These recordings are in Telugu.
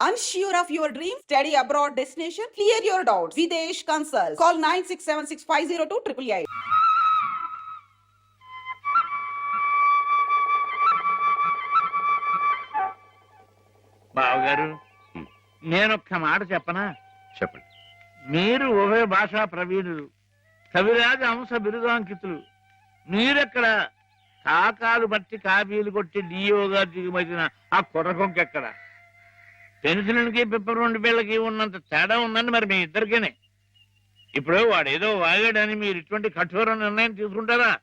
Unsure of your dream? Study abroad destination? Clear your doubts. Videsh Consult. Call 9676502888. బావగారు. నేను ఒక్క మాట చెప్పనా చెప్పండి మీరు ఉభయ భాషా ప్రవీణులు కవిరాజ అంశ బిరుదాంకితులు మీరెక్కడ కాకాలు బట్టి కాపీలు కొట్టి డియోగా దిగుమతిన ఆ కుర్రకొంకెక్కడ పెన్సిల్కి పిప్పర్ పిల్లకి ఉన్నంత తేడా ఉందండి మరి మీ ఇద్దరికేనే. ఇప్పుడు వాడు ఏదో వాగాడని మీరు ఇటువంటి కఠోర నిర్ణయం తీసుకుంటారా?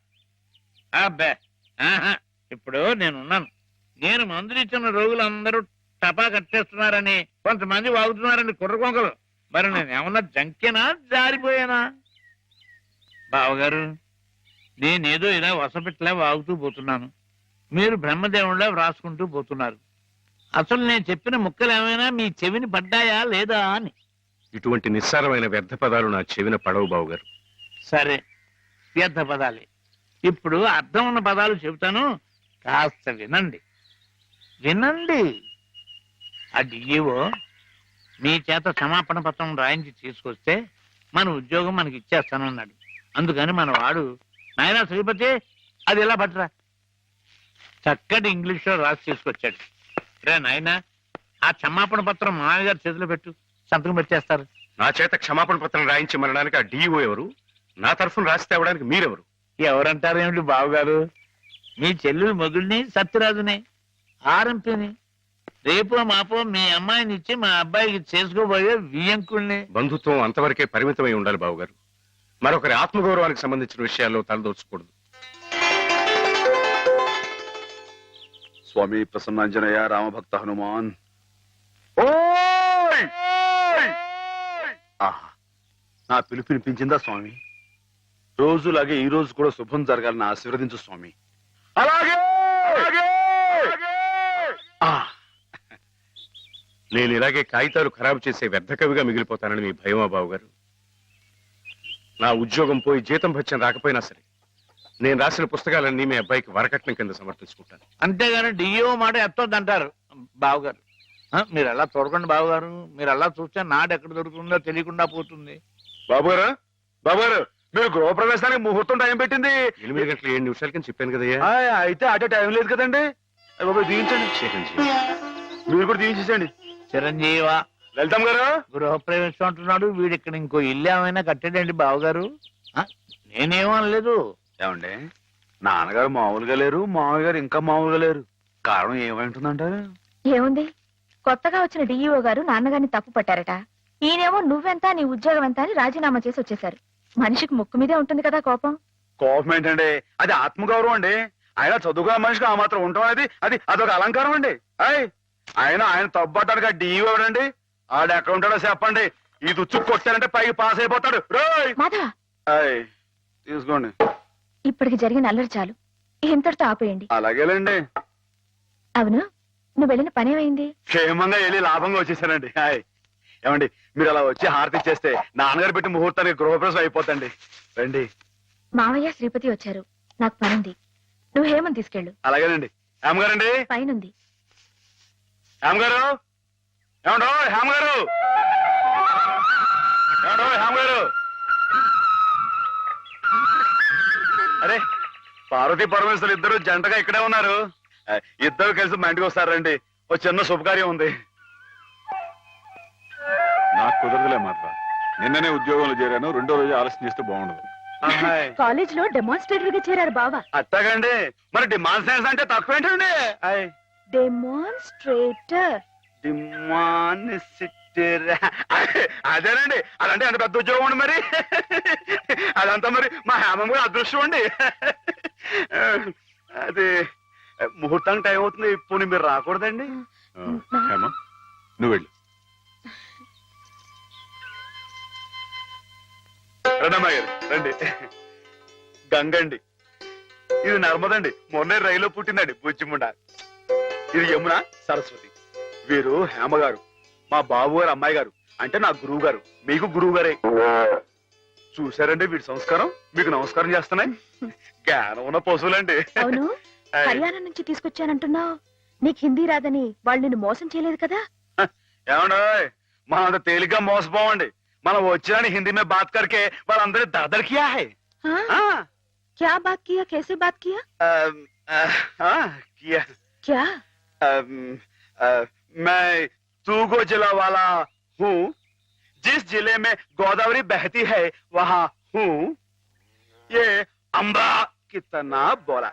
అబ్బే ఆహా ఇప్పుడు నేనున్నాను. నేను మందులు ఇచ్చిన రోగులందరూ టపా కట్టేస్తున్నారని కొంతమంది వాగుతున్నారని కుర్రకొంకలు. మరి నేను ఏమన్నా జంకేనా జారిపోయానా? బావగారు నేనేదో ఇలా వసపెట్టలే వాగుతూ పోతున్నాను. మీరు బ్రహ్మదేవుడిలా వ్రాసుకుంటూ పోతున్నారు. అసలు నేను చెప్పిన ముక్కలు ఏమైనా మీ చెవిని పడ్డాయా లేదా అని. ఇటువంటి నిస్సారమైన వ్యర్థ పదాలు నా చెవిన పడవు బావు గారు. సరే వ్యర్థ పదాలే. ఇప్పుడు అర్థం ఉన్న పదాలు చెబుతాను కాస్త వినండి. వినండి. ఆ డిఈఓ మీ చేత క్షమాపణ పత్రం రాయించి తీసుకొస్తే మన ఉద్యోగం మనకి ఇచ్చేస్తానన్నాడు. అందుకని మన వాడు నాయనా శ్రీపతి అది ఎలా పట్టరా? చక్కటి ఇంగ్లీష్లో రాసి తీసుకొచ్చాడు. రే నాయనా ఆ క్షమాపణ పత్రం మామయ్య గారి చేతిలో పెట్టు. సంతకం పెట్టేస్తారు. నా చేత క్షమాపణ పత్రం రాయించి మనడానికి ఆ డిఓ ఎవరు? నా తరఫున రాసి తేవడానికి మీరెవరు? ఎవరంటారు ఏమిటి బావగారు? మీ చెల్లెలు మొగుడిని సత్యరాజుని ఆరంపిని రేపు మాపో మీ అమ్మాయిని ఇచ్చి మా అబ్బాయికి చేసుకోబోయే వియంకుల్ని బంధుత్వం అంతవరకే పరిమితమై ఉండాలి బావు గారు మరొకరి ఆత్మగౌరవానికి సంబంధించిన విషయాల్లో తలదోచకూడదు. స్వామి ప్రసన్నాంజనేయ రామభక్త హనుమాన్. నా పిలుపు వినిపించిందా స్వామి? రోజులాగే ఈ రోజు కూడా శుభం జరగాలని ఆశీర్వదించు స్వామి. అలాగే! నేను ఇలాగే కాగితాలు ఖరాబు చేసే వ్యర్థ కవిగా మిగిలిపోతానని మీ భయమా బావు గారు నా ఉద్యోగం పోయి జీతం భత్యం రాకపోయినా సరే నేను రాసిన పుస్తకాలన్నీ మీ అబ్బాయికి వరకట్నం కింద సమర్పించుకుంటాను. అంతేగాని డిఓ మాట ఎత్తొద్దంటారు బావగారు. ఆ, మీరు అలా చూడకండి బావగారు మీరు అలా చూస్తే నాడు ఎక్కడ దొరుకుతుందో తెలియకుండా పోతుంది. బాబు గారు బాబు గారు మీరు గృహప్రవేశానికి ముహూర్తం టైం పెట్టింది. ఎనిమిది గంటల ఏడు నిమిషాల కింద చెప్పాను కదయ్యా. ఆ, అయితే అటే టైం లేదు కదండి. అయ్య దీవించండి. చిరంజీవి. మీరు కూడా దీవించేసండి చిరంజీవ లలితం గారు. గృహప్రవేశం అంటున్నాడు వీడు ఇక్కడ ఇంకో ఇల్లు ఏమైనా కట్టాడండి బావగారు? ఆ, నేనేం అనలేదు. ఏమండి? నాన్నగారు మామూలుగా లేరు మామయ్య గారు ఇంకా మామూలుగా లేరు. కారణం ఏమైంటుందంటారు ఏముంది? కొత్తగా వచ్చిన డిఈఓ గారు నాన్నగారిని తప్పు పట్టారట. ఈయనేమో నువ్వెంత నీ ఉద్యోగం ఎంత అని రాజీనామా చేసి వచ్చేశారు. మనిషికి ముక్కు మీదే ఉంటుంది కదా కోపం. కోపం ఏంటండి? అది ఆత్మగౌరవం అండి. ఆయన చదువుకున్న మనిషికి ఆ మాత్రం ఉండటం అనేది అది అదొక అలంకారం అండి. అయ్ ఆయన ఆయన తప్పటానికి డిఈఓ ఎవడండి ఆడు ఎక్కడ ఉంటాడో చెప్పండి. ఈ దుచ్చు కొట్టారంటే పైకి పాస్ అయిపోతాడు. రోయ్! మాధవ! అయ్ తీసుకోండి. ఇప్పటికి జరిగిన అల్లరి చాలు. ఇంతటితో ఆపేయండి. అలాగేలేండి అవును నువ్వు వెళ్ళిన పనేమైంది క్షేమంగా వెళ్ళి లాభంగా వచ్చేసానండి. హాయ్. ఏమండి మీరు అలా వచ్చి హారతి ఇచ్చేస్తే నాన్నగారు పెట్టి ముహూర్తానికి గృహప్రవేశం అయిపోతండి రండి. మావయ్య శ్రీపతి వచ్చారు. నాకు పనుంది. నువ్వు హేమని తీసుకెళ్ళు. అలాగేనండి. హేమగారండి పైనుంది. హేమగారు ఏమండో హేమగారు ఏమండో హేమగారు అరే పార్వతీ పరమేశ్వరు ఇద్దరు జంటగా ఇక్కడే ఉన్నారు. ఇద్దరు కలిసి మా ఇంటికి వస్తారండి ఓ చిన్న శుభకార్యం ఉంది. నాకు కుదరదులే మాత్రం నిన్ననే ఉద్యోగంలో చేరాను రెండో రోజు ఆలస్యం చేస్తే బాగుండదు. కాలేజ్లో డెమాన్స్ట్రేటర్గా చేరారు బావా. అట్టాగండి. మరి డిమాండ్ సైన్స్ అంటే తక్కువ ఏంటండి. డెమాన్స్ట్రేటర్. డిమానిసిటర్ అదేనండి అదంటే అంత పెద్ద ఉద్యోగం అండి మరి. అదంతా మరి మా హేమం గారు అదృష్టం అండి. అది ముహూర్తానికి టైం అవుతుంది ఇప్పుడు మీరు రాకూడదండి. హేమ నువ్వు వెళ్ళు. రండమ్మా గారు రండి. గంగండి. ఇది నర్మదండి. మొన్నే రైలు పుట్టిందండి బుజ్జిముండ. ఇది యమున సరస్వతి. వీరు హేమ గారు మా బాబు గారు అమ్మాయి గారు అంటే నా గురువు గారు మీకు గురువు గారే. చూసారండి వీడి సంస్కారం? మీకు నమస్కారం చేస్తున్నాయి. జ్ఞానం ఉన్న పశువులండి. హర్యానా నుంచి తీసుకొచ్చానంటున్నావు. నీకు హిందీ రాదని వాళ్ళు నిన్ను మోసం చేయలేదు కదా? ఏమండీ? మనం అంత తేలిగ్గా మోసపోవండి మనం వచ్చిన హిందీ మీద బాత్ కరికే వాళ్ళందరి దరదర్ కియా హై. క్యా బాత్ కియా? కేసే బాత్ కియా? మై तूगो जिला वाला हूँ जिस जिले में गोदावरी बहती है वहाँ हूँ ये अम्बा कितना बोला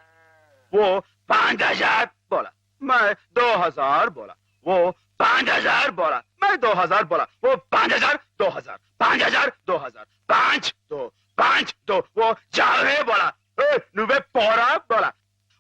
वो पांच हजार बोला मैं दो हजार बोला वो पांच हजार बोला मैं दो हजार बोला वो पांच हजार दो हजार पांच हजार दो हजार पांच दो पांच दो वो जावे बोला ए, నువ్వే పోరా बोला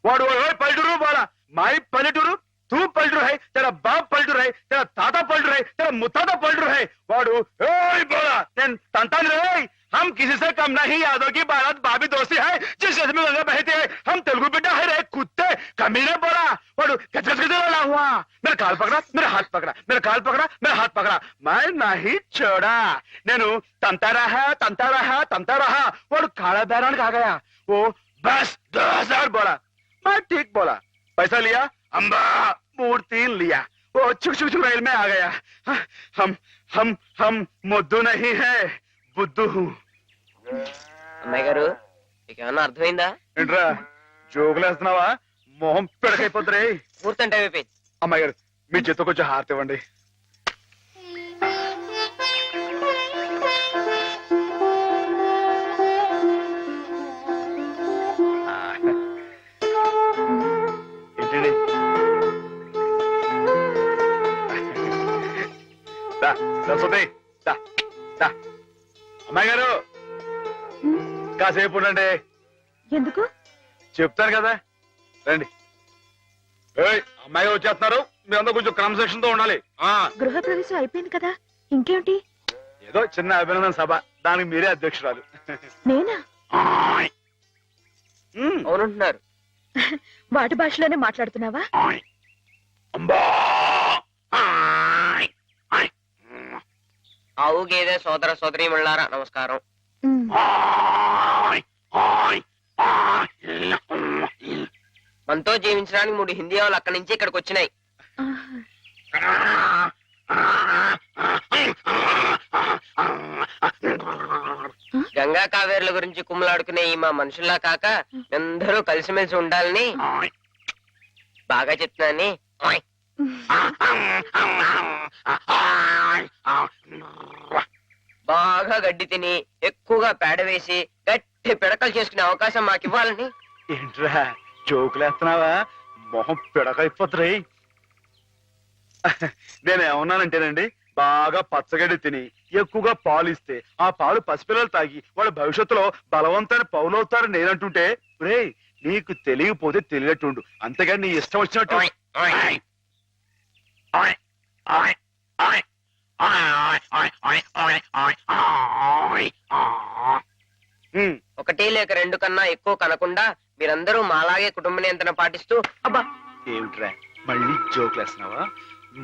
వాడు ఓయ్ పల్లెటూరు పోలా మాయి పల్లెటూరు तू पलटू है तेरा बाप पलटू है तेरा ताता पलटू है तेरा मुताता पलटू है वाड़ू, ओए बोला, नेन, तंतन रे हम किसी से कम नहीं, यादव की भारत भाभी दोस्ती है, जिस जैसे में बहती है, हम तेलुगु बेटा है रे, कुत्ते, कमीने बोला। वाड़ू, गज गज गज हुआ, मेरा काल पकड़ा, मेरा हाथ पकड़ा, मेरा काल पकड़ा, मेरा हाथ पकड़ा। मैं नहीं छोड़ा। नेनु, तंता रहा तंता रहा तंता रहा। वाड़ू, काला बैरान कहा गया। वो, बस, दो हज़ार बोला। मैं ठीक बोला। पैसा लिया अम्बा मूर्ति लिया वो चुक चुक चुक रेल में आ गया हम हम हम मुद्दू नहीं है బుద్ధు అమ్మాయి గారు మీకు ఏమన్నా అర్థమైందా ఏంట్రా జోకులేస్తున్నావా మొహం పిడకైపోతురే పూర్తంటే అయిపోయింది అమ్మాయి గారు మీ చేతితో కొంచెం హారతి ఇవ్వండి సరస్వతి. అమ్మాయి గారు కాసేపు ఉండండి. ఎందుకు? చెప్తాను కదా. రండి. ఏయ్ అమ్మాయి వచ్చేస్తున్నారు. మీరందరూ కొంచెం క్రమశిక్షణ తో ఉండాలి. ఆ. గృహ ప్రవేశం అయిపోయింది కదా. ఇంకేమిటి? ఏదో చిన్న అభినందన సభ. దానికి మీరే అధ్యక్షురాలు. నేనా? ఉమ్. అవునంటున్నారు. వాటి భాషలోనే మాట్లాడుతున్నావా? అంబా. ఆవు గేదె సోదర సోదరి మళ్ళారా నమస్కారం. మనతో జీవించడానికి మూడు హిందీ వాళ్ళు అక్కడి నుంచి ఇక్కడికి వచ్చినాయి. గంగా కావేరుల గురించి కుమ్మలాడుకునే ఈ మా మనుషుల్లా కాక అందరూ కలిసిమెలిసి ఉండాలని బాగా చెప్తున్నాని. బాగా గడ్డి తిని ఎక్కువగా పేడ వేసి గట్టి పిడకలు చేసుకునే అవకాశం మాకు ఇవ్వాలని ఏంట్రా జోకులేస్తున్నావా? మొహం పిడకైపోతురే నేను ఏమన్నానంటేనండి బాగా పచ్చగడ్డి తిని ఎక్కువగా పాలు ఇస్తే ఆ పాలు పసిపిల్లలు తాగి వాళ్ళ భవిష్యత్తులో బలవంతమైన పౌలవుతారు నేనంటుంటే రే నీకు తెలియకపోతే తెలియట్టుండు అంతేగాని నీ ఇష్టం వచ్చినట్టు. ఒకటి లేక రెండు కన్నా ఎక్కువ కనకుండా మీరందరూ మాలాగే కుటుంబ నియంత్రణ పాటిస్తూ అబ్బా! ఏమిట్రా? మళ్ళీ జోకులేస్తున్నావా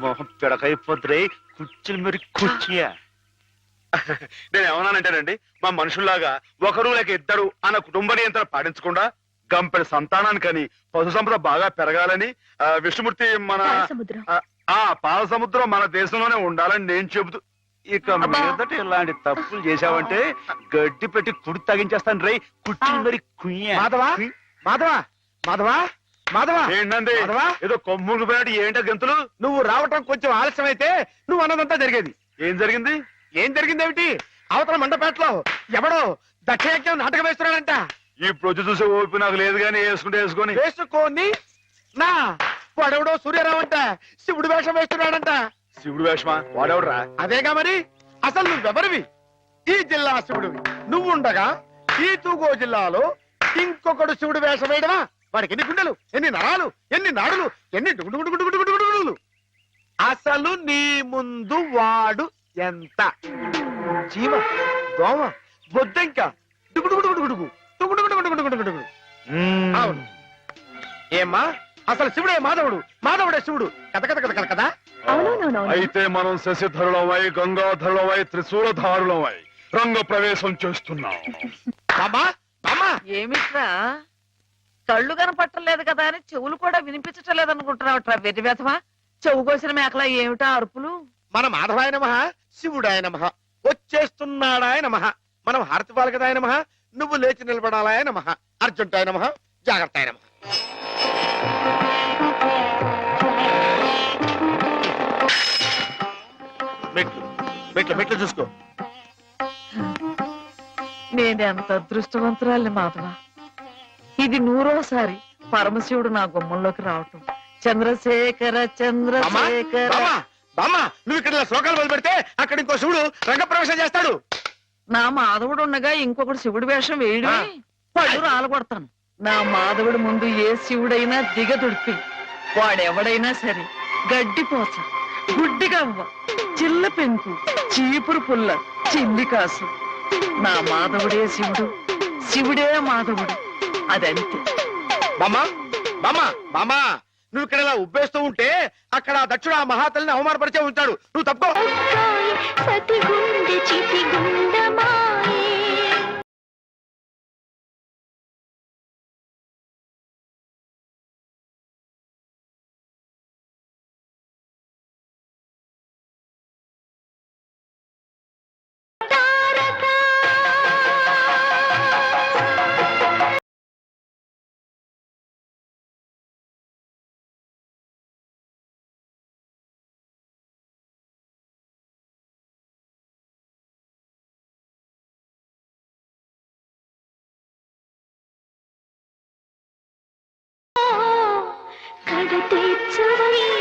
మొహం పిడకైపోతురే కుర్చీలు మరి కుర్చీయా? నేను ఏమన్నానంటేనండి మా మనుషుల్లాగా ఒకరు లేక ఇద్దరు అన్న కుటుంబ నియంత్రణ పాటించకుండా గంపెడు సంతానానికని పశు సంపద బాగా పెరగాలని విష్ణుమూర్తి మన సముద్రం. ఆ, పాల సముద్రం మన దేశంలోనే ఉండాలని నేను చెబుతూ ఇక. మీదట ఇలాంటి తప్పులు చేశావంటే గడ్డి పెట్టి కుడి తగించేస్తాను రే కుర్చీలు మరి కుయ్యా. మాధవా? మాధవా? మాధవా? మాధవా? ఏంటండి మాధవా? ఏదో కొమ్ములు పోయినట్టు ఏంటో గంతులు? నువ్వు రావటం కొంచెం ఆలస్యం అయితే నువ్వు అన్నదంతా జరిగేది. ఏం జరిగింది? ఏం జరిగిందేమిటి అవతల మండపేటలో ఎవడో దక్షయజ్ఞం నాటకం వేస్తున్నాడంట. ఇప్పుడు వచ్చి చూసే ఓపిక నాకు లేదు కానీ వేసుకుంటే వేసుకొని. వేసుకోని నా వాడెవడో సూర్యారావు అంట శివుడు వేషం వేస్తున్నాడంట. శివుడు వేషమా? వాడెవడరా? అదేగా మరి? అసలు నువ్వెవరివి? ఈ జిల్లా శివుడివి. నువ్వుండగా ఈ తూగో జిల్లాలో ఇంకొకడు శివుడు వేషం వేయడమా? వాడికి ఎన్ని గుండెలు ఎన్ని నరాలు ఎన్ని నాడులు ఎన్ని అసలు నీ ముందు వాడు ఎంత? జీవ దోమ బొద్దెంక. డుగుడుగుడుగుడుగుడుగు డుగుడుగుడుగుడుగుడుగుడుగుడుగు ఏమ్మా? అసలు శివుడే మాధవుడు మాధవుడే శివుడు. కథ కథ కథ కథ కదా అయితే మనం శశిధరులమై గంగాధరులమై త్రిశూలధారులమై రంగ ప్రవేశం చేస్తున్నాం ఏమిట్రా? కళ్ళు కనపట్టలేదు కదా అని చెవులు కూడా వినిపించటం లేదనుకుంటున్నావుట్రా వెధవా చెవు కోసిన మేకలా ఏమిటా అరుపులు? మన మాధవాయ నమ శివుడాయ నమ వచ్చేస్తున్నాడాయ నమ. మనం హారతి పాలకదాయ నమ నువ్వు లేచి నిలబడాలాయ నమ. అర్జుంటాయ నమ జాగ్రత్త నమ. మెట్లు. మెట్లు మెట్లు చూసుకో. నేనెంత అదృష్టవంతురాలి మాధవ. ఇది నూరోసారి పరమశివుడు నా గుమ్మంలోకి రావటం. చంద్రశేఖర బామ్మా, చంద్రశేఖర. బామ్మా, బామ్మా, నువ్వు ఇక్కడ ఇలా శ్లోకాలు మొదలు పెడితే అక్కడ ఇంకో శివుడు రంగప్రవేశం చేస్తాడు. నా మాధవుడు ఉండగా ఇంకొకటి శివుడి వేషం వేయడు. పళ్ళు రాలగొడతాను. నా మాధవుడి ముందు ఏ శివుడైనా దిగదుడిపి. వాడెవడైనా సరే గడ్డిపోస గుడ్డిగవ్వ చిల్ల పెంకు చీపురు పుల్ల చిల్లి కాసు. నా మాధవుడే శివుడు శివుడే మాధవుడు అదంతే. నువ్వు ఇక్కడ ఇలా ఉబ్బేస్తూ ఉంటే అక్కడ ఆ దక్షుడు ఆ మహాతల్ని అవమానపరిచే ఉంటాడు. నువ్వు తప్పుకో. चली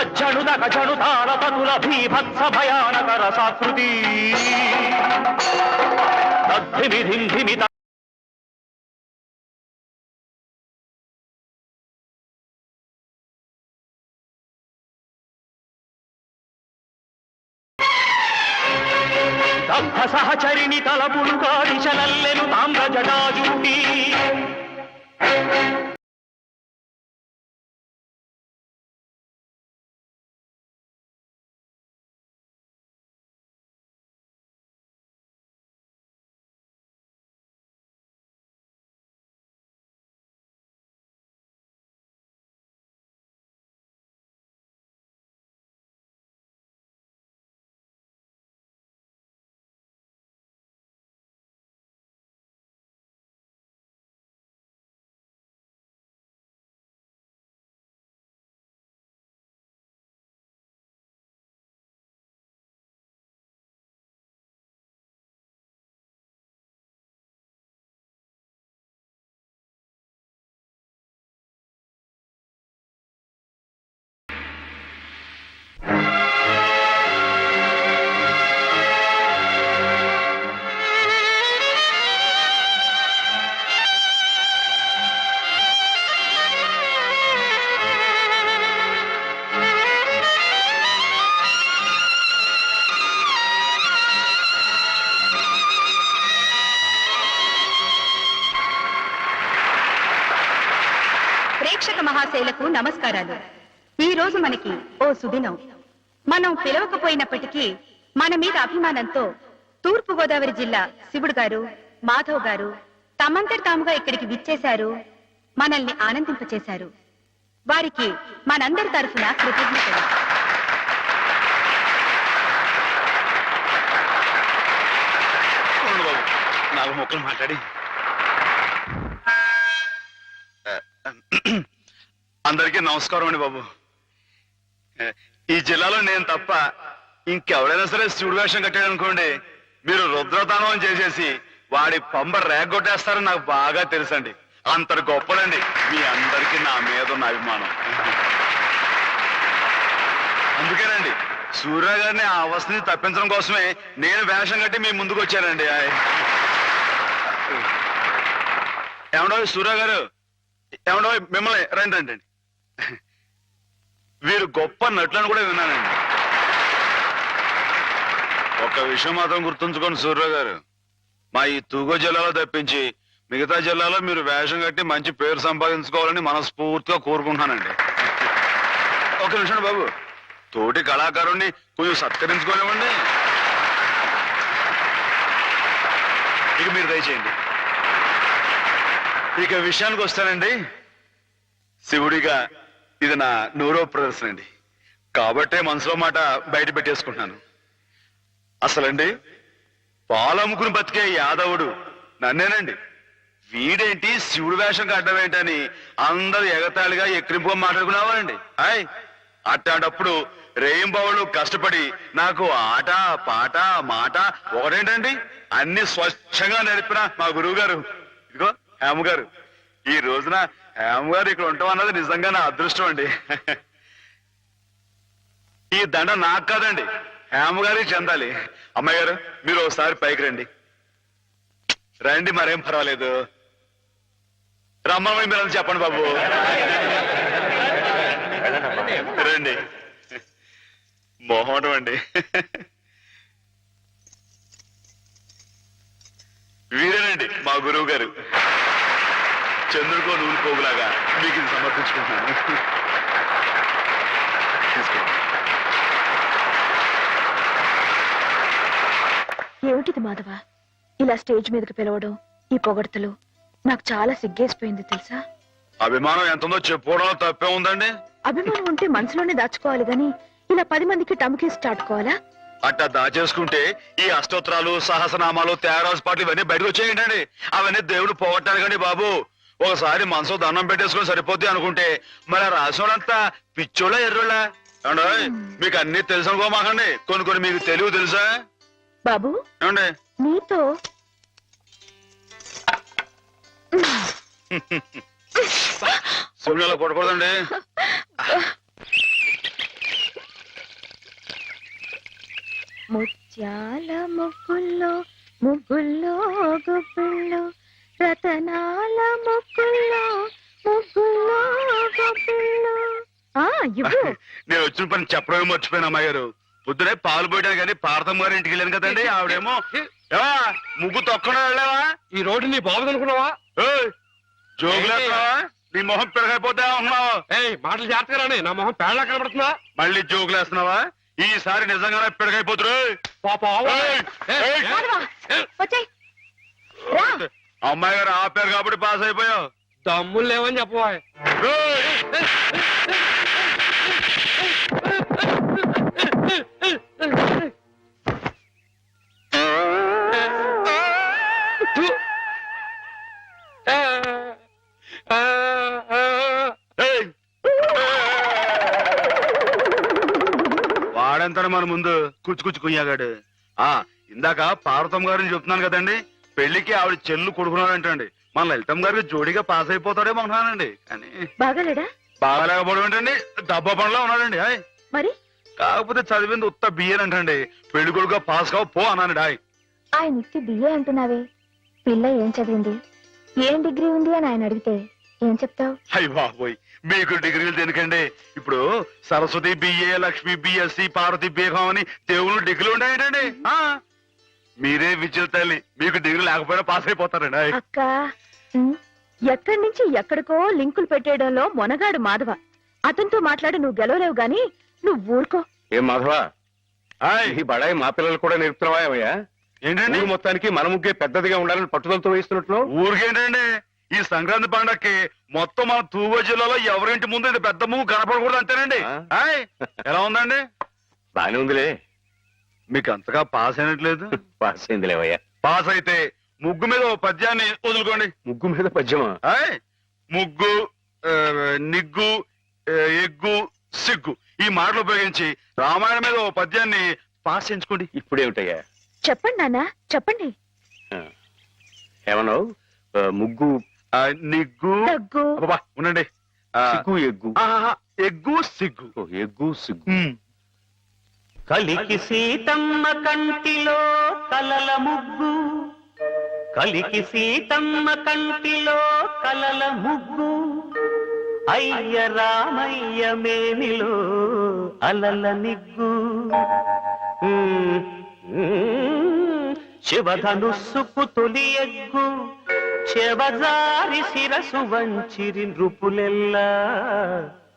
అచ్చణుదక చణుతాల తతుల భీభత్స భయానకర సాకృతి. ధిమిధిమిత దగ్ధ సహచరిణి తలపులు కాడిశలల్లెను తామ్ర జటాజూటి నమస్కారాలు. ఈ రోజు మనకి ఓ సుదినం. మనం పిలవకపోయినప్పటికీ మన మీద అభిమానంతో తూర్పు గోదావరి జిల్లా శివుడు గారు మాధవ్ గారు తమంతటి తాముగా ఇక్కడికి విచ్చేశారు మనల్ని ఆనందింపచేశారు. వారికి మనందరి తరఫున కృతజ్ఞతలు. నాలుగు మొక్కలు మాట్లాడి. అందరికీ నమస్కారం అండి బాబు. ఈ జిల్లాలో నేను తప్ప ఇంకెవరైనా సరే శివుడు వేషం కట్టాడు అనుకోండి మీరు రుద్రతానం చేసేసి వాడి పంబ రేగొట్టేస్తారని నాకు బాగా తెలుసండి. అంతటి గొప్పలండి. మీ అందరికీ నా మీద ఉన్న అభిమానం. అందుకేనండి సూర్య గారిని ఆ అవస్థని తప్పించడం కోసమే నేను వేషం కట్టి మీ ముందుకు వచ్చానండి. ఆయ్. ఏమండో సూర్య గారు? ఏమండో మిమ్మల్ని రండి రండి రండి. వీరు గొప్ప నటులను కూడా విన్నానండి. ఒక విషయం మాత్రం గుర్తుంచుకోండి సూర్యరావు గారు. మా ఈ తూగో జిల్లాలో తప్పించి మిగతా జిల్లాలో మీరు వేషం కట్టి మంచి పేరు సంపాదించుకోవాలని మనస్ఫూర్తిగా కోరుకుంటున్నానండి. ఒక నిమిషం బాబు. తోటి కళాకారుణ్ణి కొంచెం సత్కరించుకోలేమండి ఇక మీరు దయచేయండి. ఇక విషయానికి వస్తానండి. శివుడిగా ఇది నా నూరో ప్రదర్శన అండి. కాబట్టే మనసులో మాట బయట పెట్టేసుకుంటున్నాను. అసలండి పాలమ్ముకుని బతికే యాదవుడు నన్నేనండి. వీడేంటి శివుడు వేషం కట్టడం ఏంటని అందరూ ఎగతాళిగా ఎక్కిరింపుగా మాట్లాడుకునేవారండి. ఆయ్ అట్లాంటప్పుడు రేయింబావులు కష్టపడి నాకు ఆట పాట మాట ఒకటేంటండి? అన్ని స్వచ్ఛంగా నేర్పిన మా గురువు గారు ఇదిగో హేమ గారు ఈ రోజున హేమ గారు ఇక్కడ ఉంటాం అన్నది నిజంగా నా అదృష్టం అండి. ఈ దండ నాకు కాదండి హేమ గారికి చెందాలి. అమ్మాయి గారు మీరు ఒకసారి పైకి రండి. రండి మరేం పర్వాలేదు. రమ్మని మీరు చెప్పండి బాబు. రండి. మొహమాటం అండి. వీరేనండి మా గురువు గారు చంద్రుడికో నూనె పోగులాగా మీకు ఇది సమర్పించుకుంటున్నాను. ఏమిటిది మాధవ? ఇలా స్టేజ్ మీదకి పిలవడం ఈ పొగడ్తలు నాకు చాలా సిగ్గేసిపోయింది తెలుసా? అభిమానం ఎంత ఉందో చెప్పుకోవడంలో తప్పే ఉందండి. అభిమానం ఉంటే మనసులోనే దాచుకోవాలి గాని ఇలా పది మందికి టముకేసి చాటుకోవాలా అట్టా దాచేసుకుంటే ఈ అష్టోత్తరాలు సహస్రనామాలు త్యాగరాజు పాటలు ఇవన్నీ బయటకు వచ్చేయండి అవన్నీ దేవుడు పోగొట్టాలి కానీ బాబు. ఒకసారి మనసు దండం పెట్టేసుకొని సరిపోద్ది అనుకుంటే మరి ఆ రాసినోడంతా పిచ్చోళ్ళ ఎర్రోళ్ళ? ఏమండోయ్? మీకు అన్ని తెలుసు అనుకోమాకండి కొన్ని కొన్ని మీకు తెలివి తెలుసా? బాబు? ఏమండి? నీతో శివునిలో కొట్టకూడదండి ముత్యాల ముగ్గుల్లో ముగ్గుల్లో గుబ్బిళ్ళు రతనాల ముగ్గుల్లో ముగ్గుల్లో గుబ్బిళ్ళు ఆ ఇవ్వు. నేను వచ్చిన పని చెప్పడమే మర్చిపోయాను అమ్మాయి గారు పొద్దునే పాలు పోయడానికి కానీ పార్థం గారి ఇంటికి వెళ్ళాను కదండి ఆవిడేమో ఏవా ముగ్గు తొక్కడం వెళ్ళావా? ఈ రోడ్డు నీ బాబు అనుకున్నావా? ఏయ్, జోకులేస్తున్నావా నీ మొహం పెరగైపోతే ఉన్నావు ఏయ్ మాటలు జాగ్రత్తగా రాని నా మొహం పేళ్ళ కనబడుతుందా? మళ్ళీ జోకులేస్తున్నావా ఈసారి నిజంగానే పెరగైపోతురు. పాప ఏయ్, ఏయ్. వచ్చాయి. రా. అమ్మాయి గారు ఆపారు కాబట్టి పాస్ అయిపోయావు. దమ్ములు లేవని చెప్పవా. వాడంతాడు మన ముందు కుచ్చు కుచ్చు కుయ్యాగాడు? ఆ ఇందాక పార్వతం గారిని చెప్తున్నాను కదండి. పెళ్ళికి ఆవిడ చెల్లు కొడుకున్నాడంటండి మన లలితం గారికి జోడిగా పాస్ అయిపోతాడేమో అనుకున్నానండి కానీ బాగాలేడా? బాగా లేకపోవడం ఏంటండి? డబ్బా పనిలో ఉన్నాడండి హాయ్ మరి? కాకపోతే చదివింది ఉత్త బియ్యన్ అంటండి. పెళ్ళి కొడుకు పాస్ కావు పో అన్నాను హాయ్ ఆయన ఇచ్చి బిఏ అంటున్నావే. పిల్ల ఏం చదివింది? ఏం డిగ్రీ ఉంది అని ఆయన అడిగితే ఏం చెప్తావు? అయ్య బాబోయ్ మీకు డిగ్రీలు దేనికండి? ఇప్పుడు Saraswati BA Lakshmi BSc Parvati BCom అని దేవుళ్ళు డిగ్రీలు ఉన్నాయంటండి. ఆ, మీరే విద్యుల తల్లి మీకు డిగ్రీ లేకపోయినా పాస్ అయిపోతారండి. అక్క ఎక్కడి నుంచి ఎక్కడికో లింకులు పెట్టేయడంలో మొనగాడు మాధవ. అతనితో మాట్లాడి నువ్వు గెలవలేవు గాని నువ్వు ఊరుకో. ఏం మాధవ? ఈ బడాయి మా పిల్లలు కూడా నేర్పుతున్నావా ఏంటండి? మొత్తానికి మన ముగ్గే పెద్దదిగా ఉండాలని పట్టుదలతో వేస్తున్నట్లు ఊరికేంటండి ఈ సంక్రాంతి పండక్కి మొత్తం మన తూగో జిల్లాలో ఎవరింటి ముందు ఇది పెద్ద ముగ్గు కనపడకూడదు అంతేనండి. ఎలా ఉందండి? బానే ఉందిలే. మీకు అంతగా పాస్ అయినట్లేదు. పాస్ అయిందిలేవయ్యా. పాస్ అయితే ముగ్గు మీద ఓ పద్యాన్ని వదులుకోండి. ముగ్గు మీద పద్యమా? ఆయ్, ముగ్గు ఆ, నిగ్గు ఆ, ఎగ్గు సిగ్గు ఈ మాటలు ఉపయోగించి రామాయణం మీద ఓ పద్యాన్ని పాస్ చేయించుకోండి. ఇప్పుడేమిటయ్యా? చెప్పండి నాన్న చెప్పండి. ఏమన్నావు? ఆ, ముగ్గు ఆ, నిగ్గు. దగ్గు. అబ్బబ్బా, ఉండండి. ఆ, సిగ్గు ఎగ్గు. ఆహాహా, ఎగ్గు సిగ్గు. ఓ, ఎగ్గు సిగ్గు. ఉమ్. కలికి సీతమ్మ కంటిలో కలల ముగ్గు. కలికి సీతమ్మ కంటిలో కలల ముగ్గు. అయ్య రామయ్య మేనిలో అలల నిగ్గు. శివధనుస్సుకు తొలి ఎగ్గు. శివజారి శిరసు వంచిరి నృపులెల్లా.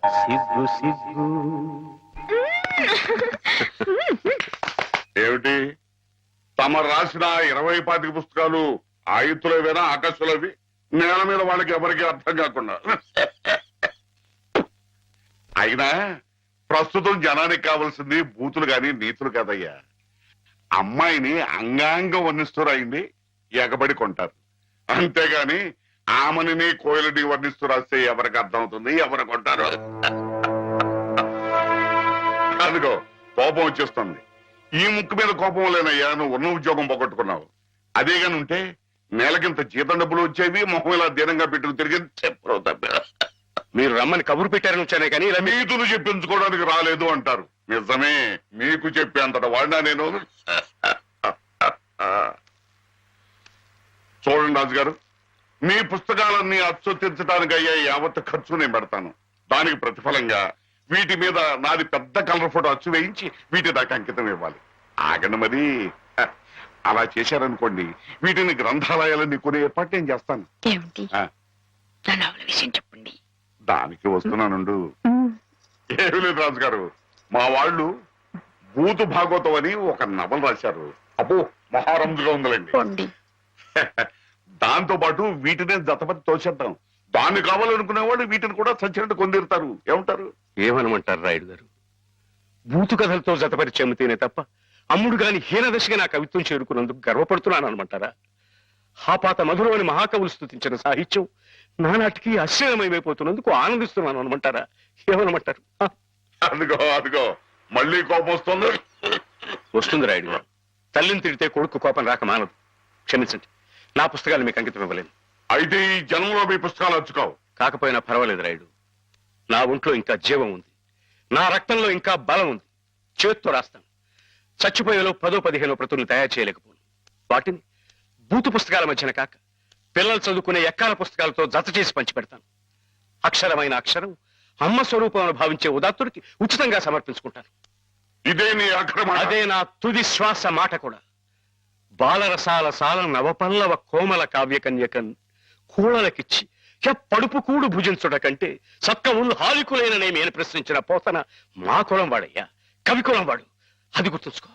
సిగ్గు సిగ్గు. ఏమిటి? తమ రాసిన ఇరవై పాతిక పుస్తకాలు ఆయుత్తులవేనా ఆకాశులవి నేల మీద వాళ్ళకి ఎవరికి అర్థం కాకుండా. అయినా ప్రస్తుతం జనానికి కావాల్సింది బూతులు గాని నీతులు కాదయ్యా. అమ్మాయిని అంగాంగ వర్ణిస్తూ ఎగబడి కొంటారు. అంతేగాని ఆమెని కోయలని వర్ణిస్తూ రాస్తే ఎవరికి అర్థం అవుతుంది ఎవరు కొంటారు? అదిగో కోపం వచ్చేస్తుంది. ఈ ముక్కు మీద కోపం లేనయ్యా నువ్వు ఉన్న ఉద్యోగం పోగొట్టుకున్నావు. అదే గాని ఉంటే నెలకింత జీతం డబ్బులు వచ్చేవి మొహం ఇలా దీనంగా పెట్టుకు తిరిగి చెప్పు తప్ప. మీరు రమ్మని కబురు పెట్టారని వచ్చానే కానీ ఇలా మీ- నీతులు చెప్పించుకోవడానికి రాలేదు అంటారు. నిజమే మీకు చెప్పేంతట వాడినా నేను. చూడండి రాజు గారు మీ పుస్తకాలన్నీ అచ్చొత్తించడానికి అయ్యే యావత్ ఖర్చు నేను పెడతాను. దానికి ప్రతిఫలంగా వీటి మీద నాది పెద్ద కలర్ ఫోటో అచ్చు వేయించి వీటి దాకా అంకితం ఇవ్వాలి. ఆగండి మరి. అలా చేశారనుకోండి వీటిని గ్రంథాలయాలన్నీ కొనే ఏర్పాటు నేను చేస్తాను. ఏమిటి? ఆ. నా నవల విషయం చెప్పండి. దానికి వస్తున్నానుండు. ఏమీ లేదు రాజు గారు మా వాళ్ళు భూతు భాగవతం అని ఒక నవల రాశారు. అబ్బో మహారంజుగా ఉందిలేండి. పొండి. దాంతో పాటు వీటినే జతపతి తోసేద్దాం. దాన్ని కావాలనుకునే వాళ్ళు వీటిని కూడా సచ్చినట్టు కొందిరుతారు. ఏమంటారు? ఏమనమంటారు రాయుడు గారు? బూతు కథలతో జతపరిచి అమ్మితేనే తప్ప అమ్ముడు గాని హీనదశగా నా కవిత్వం చేరుకున్నందుకు గర్వపడుతున్నాను అనమంటారా హాపాత మధురమని మహాకవులు స్థుతించిన సాహిత్యం నానాటికి అశ్చర్యమైపోతున్నందుకు ఆనందిస్తున్నాను అనమంటారా ఏమనమంటారు అదిగో అదిగో మళ్ళీ కోపం వస్తుంది. వస్తుంది రాయుడు గారు. తల్లిని తిడితే కొడుకు కోపం రాక మానదు. క్షమించండి నా పుస్తకాలు మీకు అంకితం ఇవ్వలేను. అయితే ఈ జన్మలో మీ పుస్తకాలు అచ్చుకోవు కాకపోయినా పర్వాలేదు రాయుడు. నా ఒంట్లో ఇంకా జీవం ఉంది. నా రక్తంలో ఇంకా బలం ఉంది. చేత్తో రాస్తాను. చచ్చిపోయేలో పదో పదిహేనో ప్రతుల్ని తయారు చేయలేకపోను. వాటిని బూతు పుస్తకాల మధ్యన కాక పిల్లలు చదువుకునే ఎక్కాల పుస్తకాలతో జత చేసి పంచిపెడతాను. అక్షరమైన అక్షరం అమ్మ స్వరూపం భావించే ఉదాత్తుడికి ఉచితంగా సమర్పించుకుంటాను. ఇదే నీ అక్రమ అదే నా తుది శ్వాస మాట కూడా. బాలరసాల సాల నవపల్లవ కోమల కావ్యకన్యకన్ కూళలకిచ్చి పడుపు కూడు భుజించుట కంటే సత్కములు హాలికులైననేమి అని ప్రశ్నించిన పోతన మా కులం వాడయ్యా కవి కులం వాడు. అది గుర్తుంచుకో.